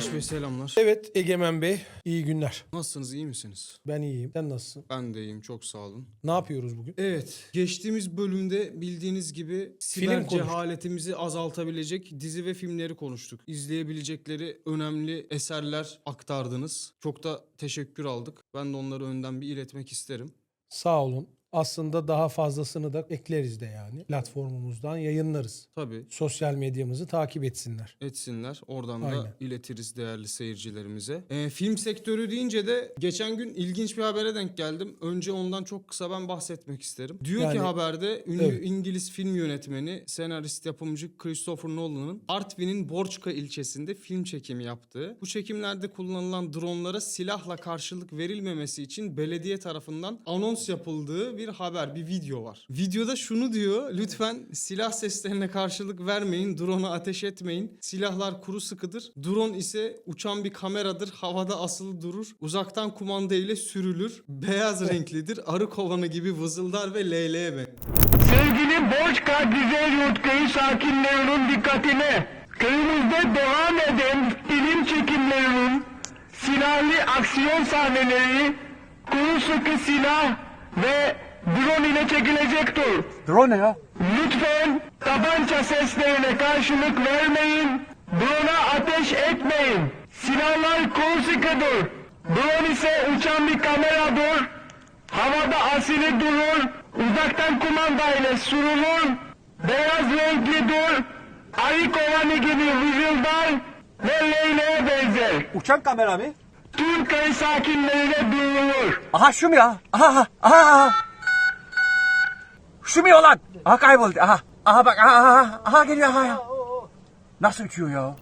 Barış Bey selamlar. Evet Egemen Bey iyi günler. Nasılsınız iyi misiniz? Ben iyiyim. Sen nasılsın? Ben de iyiyim çok sağ olun. Ne yapıyoruz bugün? Evet geçtiğimiz bölümde bildiğiniz gibi siber konuştuk. cehaletimizi azaltabilecek dizi ve filmleri konuştuk. İzleyebilecekleri önemli eserler aktardınız. Çok da teşekkür aldık. Ben de onları önden bir iletmek isterim. Sağ olun. Aslında daha fazlasını da ekleriz de yani. Platformumuzdan yayınlarız. Tabii Sosyal medyamızı takip etsinler. etsinler. Oradan da Aynen. iletiriz değerli seyircilerimize. Ee, film sektörü deyince de geçen gün ilginç bir habere denk geldim. Önce ondan çok kısa ben bahsetmek isterim. Diyor ki Yani- haberde ünlü Evet. İngiliz film yönetmeni, senarist yapımcı Christopher Nolan'ın Artvin'in Borçka ilçesinde film çekimi yaptığı. Bu çekimlerde kullanılan dronlara silahla karşılık verilmemesi için belediye tarafından anons yapıldığı bir haber, bir video var. Videoda şunu diyor. Lütfen silah seslerine karşılık vermeyin. Drone'a ateş etmeyin. Silahlar kuru sıkıdır. Drone ise uçan bir kameradır. Havada asılı durur. Uzaktan kumanda ile sürülür. Beyaz renklidir. Arı kovanı gibi vızıldar ve leyleğe benzer. Sevgili Borçka Güzelyurt köyü sakinlerinin dikkatine. Köyümüzde devam eden film çekimlerinin silahlı aksiyon sahneleri kuru sıkı silah ve drone ile çekilecektir. Drone ne ya? Lütfen tabanca seslerine karşılık vermeyin. Drone'a ateş etmeyin. Silahlar kuru sıkıdır. Drone ise uçan bir kameradır. Havada asili durur. Uzaktan kumanda ile sürülür. Beyaz renklidir. Ayı kovanı gibi vızıldar ve leyleğe benzer. Uçan kamera mı? Tüm köy sakinlerine duyurulur. Aha şu mu ya? Aha aha aha. Şu mu lan? Aha kayboldu. Aha. Aha bak aha aha. Aha geliyor aha ya. Nasıl uçuyor ya?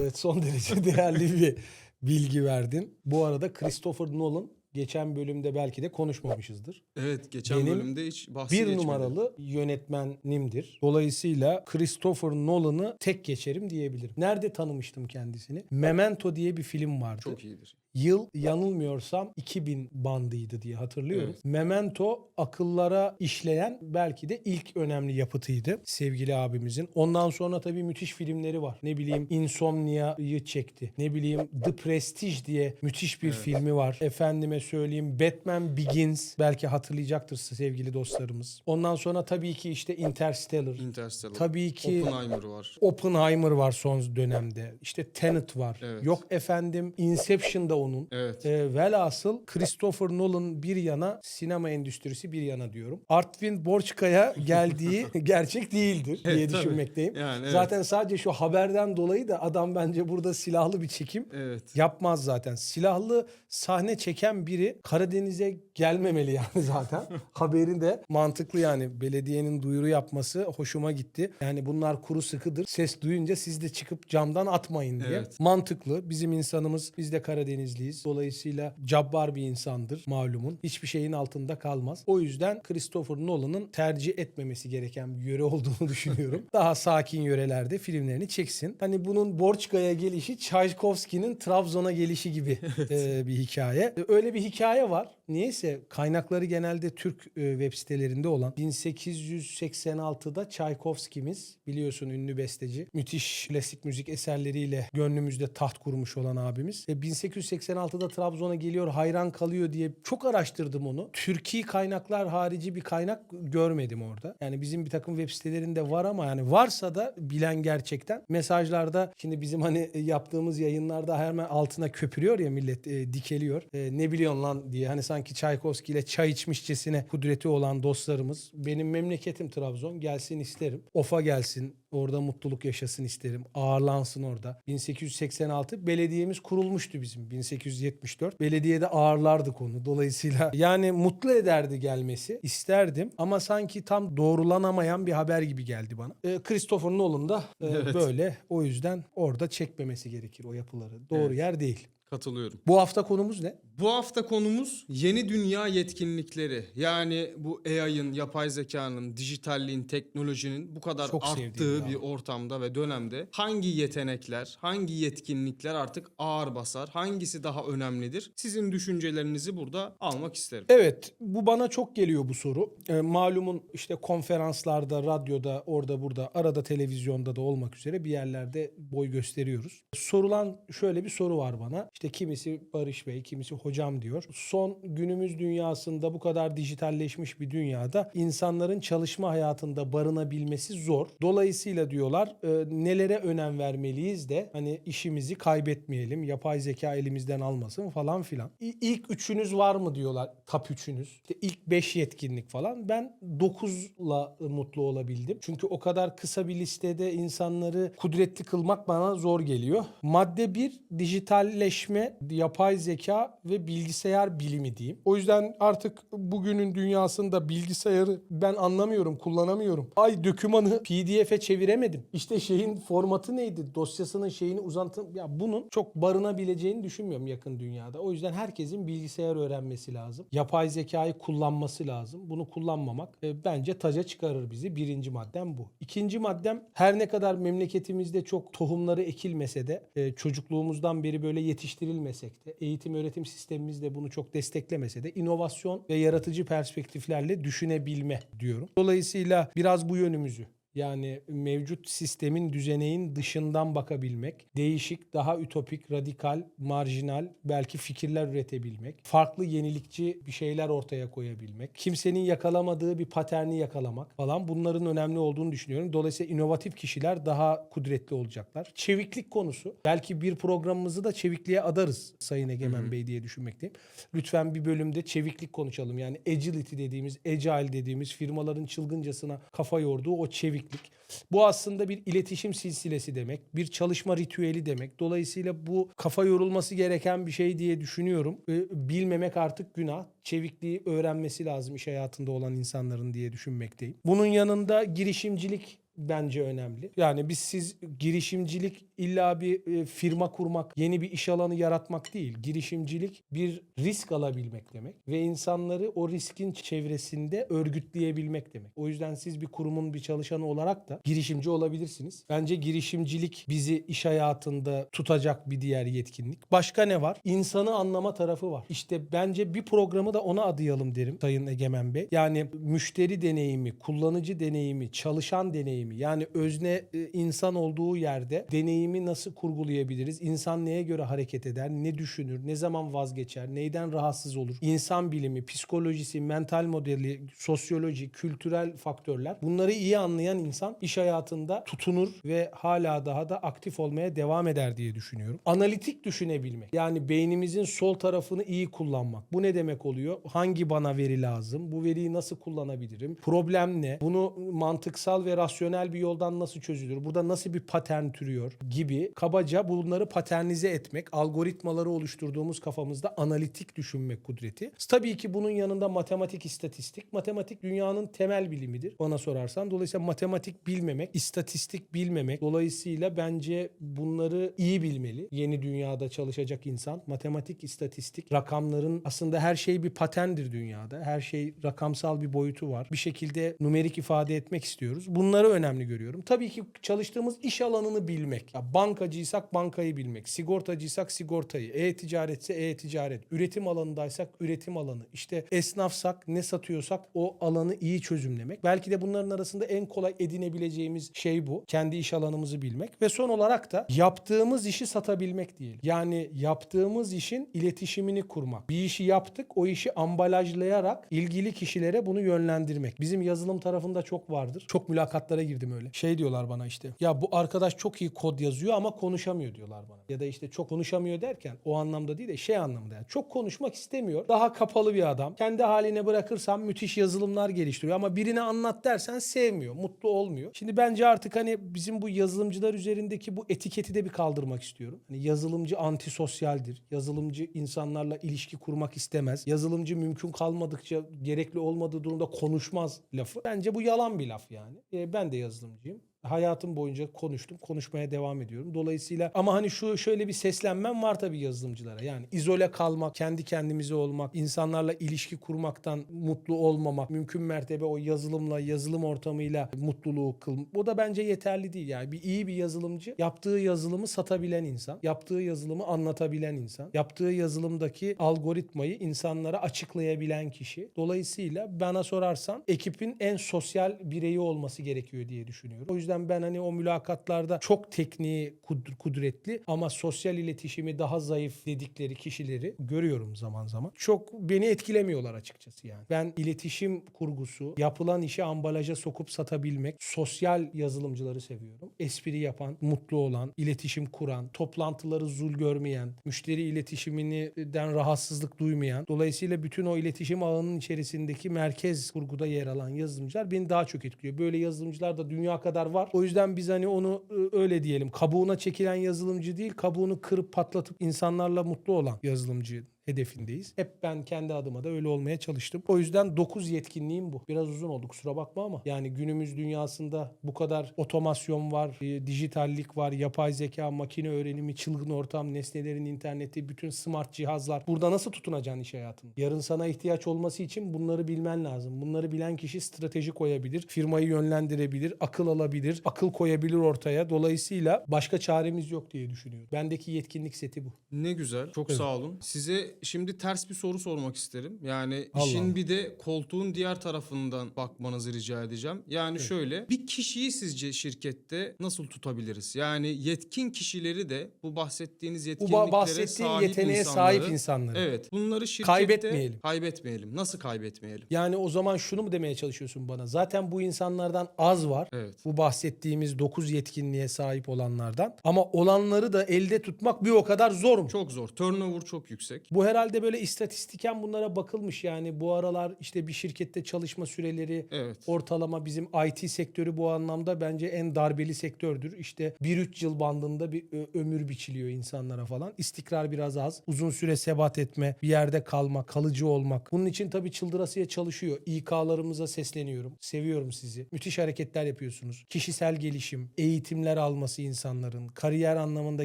Evet, son derece değerli bir bilgi verdin. Bu arada Christopher Nolan geçen bölümde belki de konuşmamışızdır. Evet geçen Benim bölümde hiç bahsi Bir geçmedi. numaralı yönetmenimdir. Dolayısıyla Christopher Nolan'ı tek geçerim diyebilirim. Nerede tanımıştım kendisini? Memento diye bir film vardı. Çok iyidir. Yıl yanılmıyorsam 2000 bandıydı diye hatırlıyorum. Evet. Memento akıllara işleyen belki de ilk önemli yapıtıydı sevgili abimizin. Ondan sonra tabii müthiş filmleri var. Ne bileyim Insomnia'yı çekti. Ne bileyim The Prestige diye müthiş bir filmi var. Efendime söyleyeyim Batman Begins belki hatırlayacaktır sevgili dostlarımız. Ondan sonra tabii ki işte Interstellar. Interstellar. Tabii ki Oppenheimer var. Oppenheimer var son dönemde. İşte Tenet var. Evet. Yok efendim Inception da onun. Evet. E, velhasıl Christopher Nolan bir yana sinema endüstrisi bir yana diyorum. Artvin Borçka'ya geldiği gerçek değildir diye Evet, tabii. düşünmekteyim. Yani evet. Zaten sadece şu haberden dolayı da adam bence burada silahlı bir çekim Evet. yapmaz zaten. Silahlı sahne çeken biri Karadeniz'e gelmemeli yani zaten. Haberi de mantıklı yani. Belediyenin duyuru yapması hoşuma gitti. Yani bunlar kuru sıkıdır. Ses duyunca siz de çıkıp camdan atmayın diye. Evet. Mantıklı. Bizim insanımız biz de Karadenizliyiz. Dolayısıyla cabbar bir insandır malumun. Hiçbir şeyin altında kalmaz. O yüzden Christopher Nolan'ın tercih etmemesi gereken bir yöre olduğunu düşünüyorum. Daha sakin yörelerde filmlerini çeksin. Hani bunun Borçka'ya gelişi Tchaikovsky'nin Trabzon'a gelişi gibi e, bir hikaye. E, Öyle bir hikaye var. Niyeyse kaynakları genelde Türk e, web sitelerinde olan 1886'da Tchaikovsky'miz biliyorsun ünlü besteci. Müthiş klasik müzik eserleriyle gönlümüzde taht kurmuş olan abimiz. E, 1886'da Trabzon'a geliyor hayran kalıyor diye çok araştırdım onu. Türkiye kaynaklar harici bir kaynak görmedim orada. Yani bizim bir takım web sitelerinde var ama yani varsa da bilen gerçekten mesajlarda şimdi bizim hani e, yaptığımız yayınlarda hemen altına köpürüyor ya millet e, dikeliyor. E, ne biliyorsun lan diye hani sanki Çaykovski ile çay içmişçesine kudreti olan dostlarımız. Benim memleketim Trabzon gelsin isterim. Ofa gelsin orada mutluluk yaşasın isterim. Ağırlansın orada. 1886 belediyemiz kurulmuştu bizim 1874. Belediyede ağırlardık onu. Dolayısıyla yani mutlu ederdi gelmesi. isterdim ama sanki tam doğrulanamayan bir haber gibi geldi bana. E, Christopher Nolan da e, böyle. O yüzden orada çekmemesi gerekir o yapıları. Doğru Evet. yer değil. Katılıyorum. Bu hafta konumuz ne? Bu hafta konumuz yeni dünya yetkinlikleri. Yani bu AI'ın, yapay zekanın, dijitalliğin, teknolojinin bu kadar Çok arttığı bir ortamda ve dönemde hangi yetenekler, hangi yetkinlikler artık ağır basar, hangisi daha önemlidir? Sizin düşüncelerinizi burada almak isterim. Evet bu bana çok geliyor bu soru. Ee, malumun işte konferanslarda, radyoda, orada burada, arada televizyonda da olmak üzere bir yerlerde boy gösteriyoruz. Sorulan şöyle bir soru var bana. İşte kimisi Barış Bey, kimisi hocam diyor. Son günümüz dünyasında bu kadar dijitalleşmiş bir dünyada insanların çalışma hayatında barınabilmesi zor. Dolayısıyla diyorlar e, nelere önem vermeliyiz de hani işimizi kaybetmeyelim, yapay zeka elimizden almasın falan filan. İlk üçünüz var mı diyorlar, top üçünüz. İşte ilk beş yetkinlik falan. Ben dokuzla mutlu olabildim. Çünkü o kadar kısa bir listede insanları kudretli kılmak bana zor geliyor. Madde bir dijitalleşme, yapay zeka ve bilgisayar bilimi diyeyim. O yüzden artık bugünün dünyasında bilgisayarı ben anlamıyorum, kullanamıyorum. Ay dökümanı PDF'e çeviremedim. İşte şeyin formatı neydi? Dosyasının şeyini uzantı... Ya bunun çok barınabileceğini düşünmüyorum yakın dünyada. O yüzden herkesin bilgisayar öğrenmesi lazım. Yapay zekayı kullanması lazım. Bunu kullanmamak e, bence taca çıkarır bizi. Birinci maddem bu. İkinci maddem her ne kadar memleketimizde çok tohumları ekilmese de e, çocukluğumuzdan beri böyle yetiştirilmesek de eğitim öğretim sistemimiz de bunu çok desteklemese de inovasyon ve yaratıcı perspektiflerle düşünebilme diyorum. Dolayısıyla biraz bu yönümüzü yani mevcut sistemin düzeneğin dışından bakabilmek, değişik, daha ütopik, radikal, marjinal belki fikirler üretebilmek, farklı yenilikçi bir şeyler ortaya koyabilmek, kimsenin yakalamadığı bir paterni yakalamak falan bunların önemli olduğunu düşünüyorum. Dolayısıyla inovatif kişiler daha kudretli olacaklar. Çeviklik konusu. Belki bir programımızı da çevikliğe adarız Sayın Egemen Bey diye düşünmekteyim. Lütfen bir bölümde çeviklik konuşalım. Yani agility dediğimiz, agile dediğimiz firmaların çılgıncasına kafa yorduğu o çeviklik. Bu aslında bir iletişim silsilesi demek, bir çalışma ritüeli demek. Dolayısıyla bu kafa yorulması gereken bir şey diye düşünüyorum. Bilmemek artık günah. Çevikliği öğrenmesi lazım iş hayatında olan insanların diye düşünmekteyim. Bunun yanında girişimcilik bence önemli. Yani biz siz girişimcilik illa bir e, firma kurmak, yeni bir iş alanı yaratmak değil. Girişimcilik bir risk alabilmek demek ve insanları o riskin çevresinde örgütleyebilmek demek. O yüzden siz bir kurumun bir çalışanı olarak da girişimci olabilirsiniz. Bence girişimcilik bizi iş hayatında tutacak bir diğer yetkinlik. Başka ne var? İnsanı anlama tarafı var. İşte bence bir programı da ona adayalım derim Sayın Egemen Bey. Yani müşteri deneyimi, kullanıcı deneyimi, çalışan deneyimi yani özne e, insan olduğu yerde deneyimi nasıl kurgulayabiliriz? İnsan neye göre hareket eder? Ne düşünür? Ne zaman vazgeçer? Neyden rahatsız olur? İnsan bilimi, psikolojisi, mental modeli, sosyoloji, kültürel faktörler. Bunları iyi anlayan insan iş hayatında tutunur ve hala daha da aktif olmaya devam eder diye düşünüyorum. Analitik düşünebilmek. Yani beynimizin sol tarafını iyi kullanmak. Bu ne demek oluyor? Hangi bana veri lazım? Bu veriyi nasıl kullanabilirim? Problem ne? Bunu mantıksal ve rasyonel bir yoldan nasıl çözülür? Burada nasıl bir patern türüyor gibi kabaca bunları paternize etmek, algoritmaları oluşturduğumuz kafamızda analitik düşünmek kudreti. Tabii ki bunun yanında matematik, istatistik. Matematik dünyanın temel bilimidir bana sorarsan. Dolayısıyla matematik bilmemek, istatistik bilmemek. Dolayısıyla bence bunları iyi bilmeli. Yeni dünyada çalışacak insan. Matematik, istatistik, rakamların aslında her şey bir patendir dünyada. Her şey rakamsal bir boyutu var. Bir şekilde numerik ifade etmek istiyoruz. Bunları önemli görüyorum. Tabii ki çalıştığımız iş alanını bilmek. Ya bankacıysak bankayı bilmek. Sigortacıysak sigortayı. E-ticaretse e-ticaret. Üretim alanındaysak üretim alanı. İşte esnafsak ne satıyorsak o alanı iyi çözümlemek. Belki de bunların arasında en kolay edinebileceğimiz şey bu. Kendi iş alanımızı bilmek. Ve son olarak da yaptığımız işi satabilmek diyelim. Yani yaptığımız işin iletişimini kurmak. Bir işi yaptık o işi ambalajlayarak ilgili kişilere bunu yönlendirmek. Bizim yazılım tarafında çok vardır. Çok mülakatlara girdim öyle. Şey diyorlar bana işte. Ya bu arkadaş çok iyi kod yazıyor ama konuşamıyor diyorlar bana. Ya da işte çok konuşamıyor derken o anlamda değil de şey anlamda yani. Çok konuşmak istemiyor. Daha kapalı bir adam. Kendi haline bırakırsam müthiş yazılımlar geliştiriyor ama birine anlat dersen sevmiyor. Mutlu olmuyor. Şimdi bence artık hani bizim bu yazılımcılar üzerindeki bu etiketi de bir kaldırmak istiyorum. Hani yazılımcı antisosyaldir. Yazılımcı insanlarla ilişki kurmak istemez. Yazılımcı mümkün kalmadıkça gerekli olmadığı durumda konuşmaz lafı. Bence bu yalan bir laf yani. E, ben de yazılımcıyım. Hayatım boyunca konuştum. Konuşmaya devam ediyorum. Dolayısıyla ama hani şu şöyle bir seslenmem var tabii yazılımcılara. Yani izole kalmak, kendi kendimize olmak, insanlarla ilişki kurmaktan mutlu olmamak, mümkün mertebe o yazılımla, yazılım ortamıyla mutluluğu kıl. O da bence yeterli değil yani. Bir iyi bir yazılımcı yaptığı yazılımı satabilen insan, yaptığı yazılımı anlatabilen insan, yaptığı yazılımdaki algoritmayı insanlara açıklayabilen kişi. Dolayısıyla bana sorarsan ekibin en sosyal bireyi olması gerekiyor diye düşünüyorum. O yüzden ben hani o mülakatlarda çok tekniği kud- kudretli ama sosyal iletişimi daha zayıf dedikleri kişileri görüyorum zaman zaman. Çok beni etkilemiyorlar açıkçası yani. Ben iletişim kurgusu, yapılan işi ambalaja sokup satabilmek, sosyal yazılımcıları seviyorum. Espri yapan, mutlu olan, iletişim kuran, toplantıları zul görmeyen, müşteri iletişiminden rahatsızlık duymayan, dolayısıyla bütün o iletişim ağının içerisindeki merkez kurguda yer alan yazılımcılar beni daha çok etkiliyor. Böyle yazılımcılar da dünya kadar var. O yüzden biz hani onu e, öyle diyelim. Kabuğuna çekilen yazılımcı değil, kabuğunu kırıp patlatıp insanlarla mutlu olan yazılımcı hedefindeyiz. Hep ben kendi adıma da öyle olmaya çalıştım. O yüzden 9 yetkinliğim bu. Biraz uzun oldu kusura bakma ama yani günümüz dünyasında bu kadar otomasyon var, e, dijitallik var, yapay zeka, makine öğrenimi, çılgın ortam, nesnelerin interneti, bütün smart cihazlar. Burada nasıl tutunacaksın iş hayatında? Yarın sana ihtiyaç olması için bunları bilmen lazım. Bunları bilen kişi strateji koyabilir, firmayı yönlendirebilir, akıl alabilir, akıl koyabilir ortaya. Dolayısıyla başka çaremiz yok diye düşünüyorum. Bendeki yetkinlik seti bu. Ne güzel. Çok sağ olun. Size şimdi ters bir soru sormak isterim. Yani Allah işin Allah. bir de koltuğun diğer tarafından bakmanızı rica edeceğim. Yani şöyle bir kişiyi sizce şirkette nasıl tutabiliriz? Yani yetkin kişileri de bu bahsettiğiniz Bu yetkinliklere ba- bahsettiğin sahip yeteneğe insanları, sahip insanları. Evet. Bunları şirkette Kaybetmeyelim. Kaybetmeyelim. Nasıl kaybetmeyelim? Yani o zaman şunu mu demeye çalışıyorsun bana? Zaten bu insanlardan az var. Evet. Bu bahsettiğimiz 9 yetkinliğe sahip olanlardan. Ama olanları da elde tutmak bir o kadar zor mu? Çok zor. Turnover çok yüksek. Bu herhalde böyle istatistiken bunlara bakılmış yani bu aralar işte bir şirkette çalışma süreleri Evet. ortalama bizim IT sektörü bu anlamda bence en darbeli sektördür. İşte 1-3 yıl bandında bir ömür biçiliyor insanlara falan. İstikrar biraz az. Uzun süre sebat etme, bir yerde kalmak, kalıcı olmak. Bunun için tabii çıldırasıya çalışıyor. İK'larımıza sesleniyorum. Seviyorum sizi. Müthiş hareketler yapıyorsunuz. Kişisel gelişim, eğitimler alması insanların, kariyer anlamında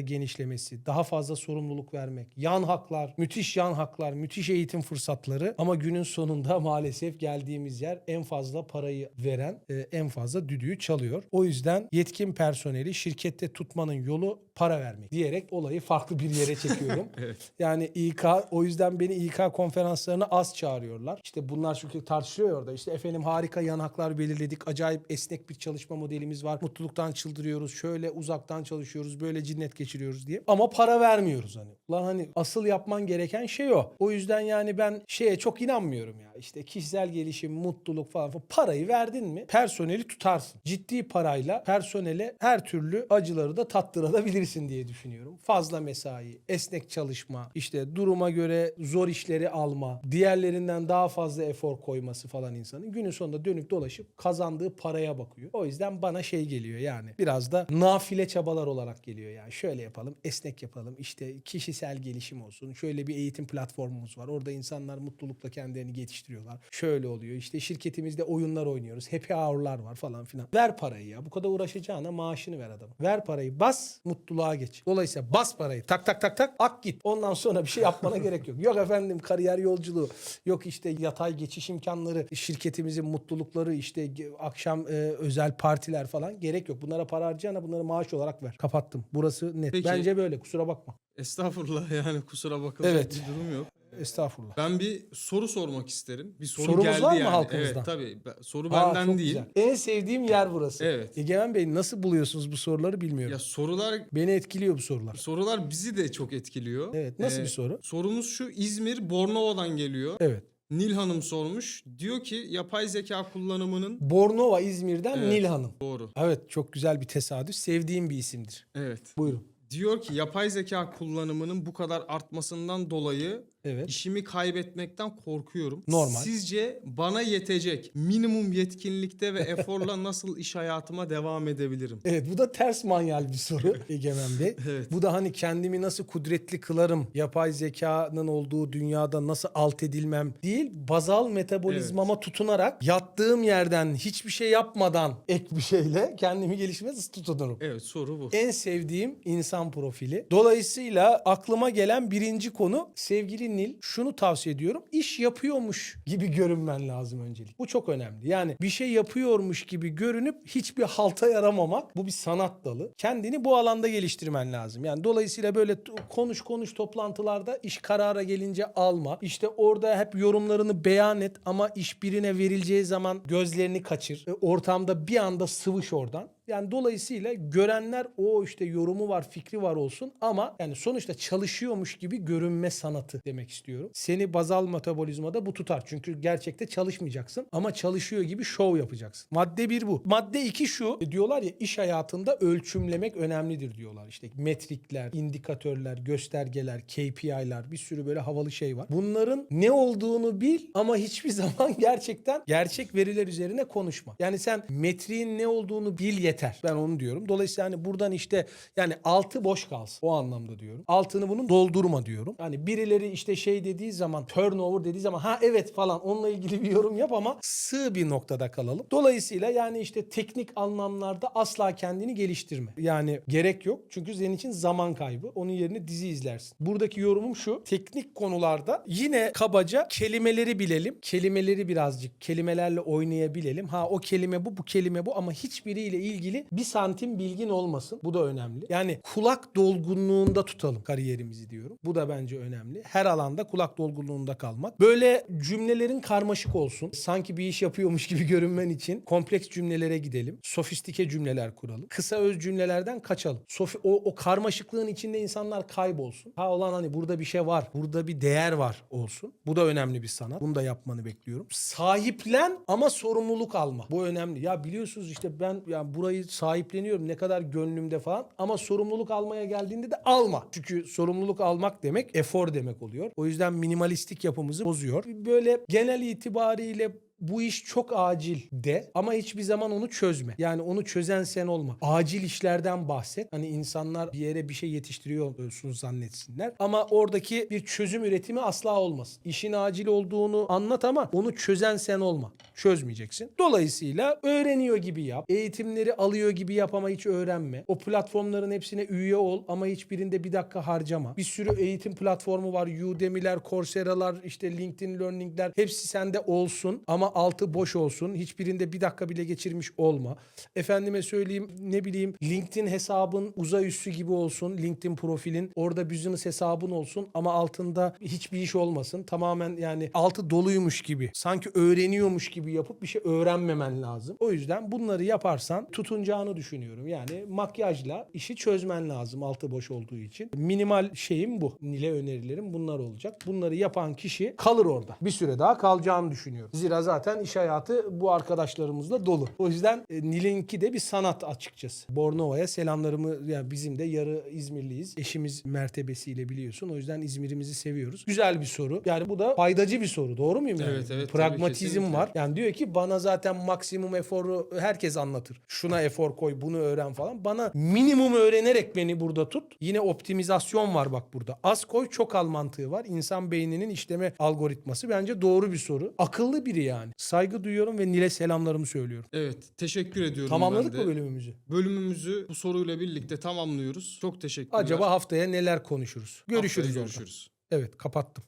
genişlemesi, daha fazla sorumluluk vermek, yan haklar, müthiş yan haklar, müthiş eğitim fırsatları ama günün sonunda maalesef geldiğimiz yer en fazla parayı veren, e, en fazla düdüğü çalıyor. O yüzden yetkin personeli şirkette tutmanın yolu para vermek diyerek olayı farklı bir yere çekiyorum. Yani İK o yüzden beni İK konferanslarına az çağırıyorlar. İşte bunlar çünkü tartışılıyor orada. İşte efendim harika yan haklar belirledik. Acayip esnek bir çalışma modelimiz var. Mutluluktan çıldırıyoruz. Şöyle uzaktan çalışıyoruz. Böyle cinnet geçiriyoruz diye. Ama para vermiyoruz hani. Ulan hani asıl yapman gereken şey o. O yüzden yani ben şeye çok inanmıyorum ya. İşte kişisel gelişim, mutluluk falan. falan. Parayı verdin mi personeli tutarsın. Ciddi parayla personele her türlü acıları da tattırabilirsin diye düşünüyorum. Fazla mesai, esnek çalışma, işte duruma göre zor işleri alma, diğerlerinden daha fazla efor koyması falan insanın günün sonunda dönüp dolaşıp kazandığı paraya bakıyor. O yüzden bana şey geliyor yani biraz da nafile çabalar olarak geliyor yani. Şöyle yapalım, esnek yapalım, işte kişisel gelişim olsun, şöyle bir eğitim platformumuz var. Orada insanlar mutlulukla kendilerini yetiştiriyorlar. Şöyle oluyor işte şirketimizde oyunlar oynuyoruz, happy hour'lar var falan filan. Ver parayı ya bu kadar uğraşacağına maaşını ver adama. Ver parayı bas mutluluğa geç. Dolayısıyla bas parayı tak tak tak tak ak git. Ondan sonra bir şey yapmana gerek yok. Yok efendim kariyer yolculuğu. Yok işte yatay geçiş imkanları, şirketimizin mutlulukları, işte akşam e, özel partiler falan gerek yok. Bunlara para harcayana bunları maaş olarak ver. Kapattım. Burası net. Peki. Bence böyle kusura bakma. Estağfurullah yani kusura bakılacak Evet. bir durum yok. Estağfurullah. Ben bir soru sormak isterim. Bir soru Sorumuz geldi var mı yani. halkımızdan? Evet tabii. Ben- Soru Aa, benden çok değil. güzel. En sevdiğim yer burası. Evet. Egemen Bey nasıl buluyorsunuz bu soruları bilmiyorum. Ya sorular Beni etkiliyor bu sorular. sorular bizi de çok etkiliyor. Evet, nasıl bir soru? Sorumuz şu İzmir Bornova'dan geliyor. Evet. Nil Hanım sormuş. Diyor ki yapay zeka kullanımının Bornova İzmir'den. Nil Hanım. doğru. Evet çok güzel bir tesadüf. Sevdiğim bir isimdir. Evet. Buyurun. Diyor ki yapay zeka kullanımının bu kadar artmasından dolayı Evet. İşimi kaybetmekten korkuyorum. Normal. Sizce bana yetecek minimum yetkinlikte ve eforla nasıl iş hayatıma devam edebilirim? Evet bu da ters manyal bir soru Egemen Bey. Evet. Bu da hani kendimi nasıl kudretli kılarım, yapay zekanın olduğu dünyada nasıl alt edilmem değil, bazal metabolizmama tutunarak yattığım yerden hiçbir şey yapmadan ek bir şeyle kendimi gelişmeye nasıl tutunurum? Evet soru bu. En sevdiğim insan profili. Dolayısıyla aklıma gelen birinci konu sevgili Nil şunu tavsiye ediyorum. İş yapıyormuş gibi görünmen lazım öncelik. Bu çok önemli. Yani bir şey yapıyormuş gibi görünüp hiçbir halta yaramamak bu bir sanat dalı. Kendini bu alanda geliştirmen lazım. Yani dolayısıyla böyle konuş konuş toplantılarda iş karara gelince alma. İşte orada hep yorumlarını beyan et ama iş birine verileceği zaman gözlerini kaçır. E, Ortamda bir anda sıvış oradan. Yani dolayısıyla görenler o işte yorumu var, fikri var olsun ama yani sonuçta çalışıyormuş gibi görünme sanatı demek istiyorum. Seni bazal metabolizmada bu tutar. Çünkü gerçekte çalışmayacaksın ama çalışıyor gibi şov yapacaksın. Madde bir bu. Madde iki şu. E, Diyorlar ya iş hayatında ölçümlemek önemlidir diyorlar. İşte metrikler, indikatörler, göstergeler, KPI'ler bir sürü böyle havalı şey var. Bunların ne olduğunu bil ama hiçbir zaman gerçekten gerçek veriler üzerine konuşma. Yani sen metriğin ne olduğunu bil yeter. Ben onu diyorum. Dolayısıyla hani buradan işte yani altı boş kalsın. O anlamda diyorum. Altını bunun doldurma diyorum. Yani birileri işte şey dediği zaman turnover dediği zaman ha evet falan onunla ilgili bir yorum yap ama sığ bir noktada kalalım. Dolayısıyla yani işte teknik anlamlarda asla kendini geliştirme. Yani gerek yok. Çünkü senin için zaman kaybı. Onun yerine dizi izlersin. Buradaki yorumum şu. Teknik konularda yine kabaca kelimeleri bilelim. Kelimeleri birazcık kelimelerle oynayabilelim. Ha o kelime bu, bu kelime bu ama hiçbiriyle ilgili bir santim bilgin olmasın. Bu da önemli. Yani kulak dolgunluğunda tutalım kariyerimizi diyorum. Bu da bence önemli. Her alanda kulak dolgunluğunda kalmak. Böyle cümlelerin karmaşık olsun. Sanki bir iş yapıyormuş gibi görünmen için kompleks cümlelere gidelim. Sofistike cümleler kuralım. Kısa öz cümlelerden kaçalım. Sofi o, o karmaşıklığın içinde insanlar kaybolsun. Ha olan hani burada bir şey var. Burada bir değer var olsun. Bu da önemli bir sanat. Bunu da yapmanı bekliyorum. Sahiplen ama sorumluluk alma. Bu önemli. Ya biliyorsunuz işte ben yani burayı sahipleniyorum ne kadar gönlümde falan ama sorumluluk almaya geldiğinde de alma. Çünkü sorumluluk almak demek efor demek oluyor. O yüzden minimalistik yapımızı bozuyor. Böyle genel itibariyle bu iş çok acil de ama hiçbir zaman onu çözme. Yani onu çözen sen olma. Acil işlerden bahset. Hani insanlar bir yere bir şey yetiştiriyorsun zannetsinler. Ama oradaki bir çözüm üretimi asla olmasın. İşin acil olduğunu anlat ama onu çözen sen olma. Çözmeyeceksin. Dolayısıyla öğreniyor gibi yap. Eğitimleri alıyor gibi yap ama hiç öğrenme. O platformların hepsine üye ol ama hiçbirinde bir dakika harcama. Bir sürü eğitim platformu var. Udemy'ler, Coursera'lar, işte LinkedIn Learning'ler hepsi sende olsun ama altı boş olsun. Hiçbirinde bir dakika bile geçirmiş olma. Efendime söyleyeyim ne bileyim LinkedIn hesabın uzay üssü gibi olsun. LinkedIn profilin orada business hesabın olsun ama altında hiçbir iş olmasın. Tamamen yani altı doluymuş gibi. Sanki öğreniyormuş gibi yapıp bir şey öğrenmemen lazım. O yüzden bunları yaparsan tutunacağını düşünüyorum. Yani makyajla işi çözmen lazım altı boş olduğu için. Minimal şeyim bu. Nile önerilerim bunlar olacak. Bunları yapan kişi kalır orada. Bir süre daha kalacağını düşünüyorum. Zira zaten iş hayatı bu arkadaşlarımızla dolu. O yüzden e, Nil'inki de bir sanat açıkçası. Bornova'ya selamlarımı ya bizim de yarı İzmirliyiz. Eşimiz mertebesiyle biliyorsun. O yüzden İzmir'imizi seviyoruz. Güzel bir soru. Yani bu da faydacı bir soru. Doğru muyum yani? Evet, Pragmatizm var. Yani diyor ki bana zaten maksimum eforu herkes anlatır. Şuna efor koy, bunu öğren falan. Bana minimum öğrenerek beni burada tut. Yine optimizasyon var bak burada. Az koy çok al mantığı var. İnsan beyninin işleme algoritması bence doğru bir soru. Akıllı biri yani. Saygı duyuyorum ve Nil'e selamlarımı söylüyorum. Evet teşekkür ediyorum Tamamladık ben de. mı bölümümüzü? Bölümümüzü bu soruyla birlikte tamamlıyoruz. Çok teşekkürler. Acaba haftaya neler konuşuruz? Görüşürüz Haftaya orada. görüşürüz. Evet kapattım.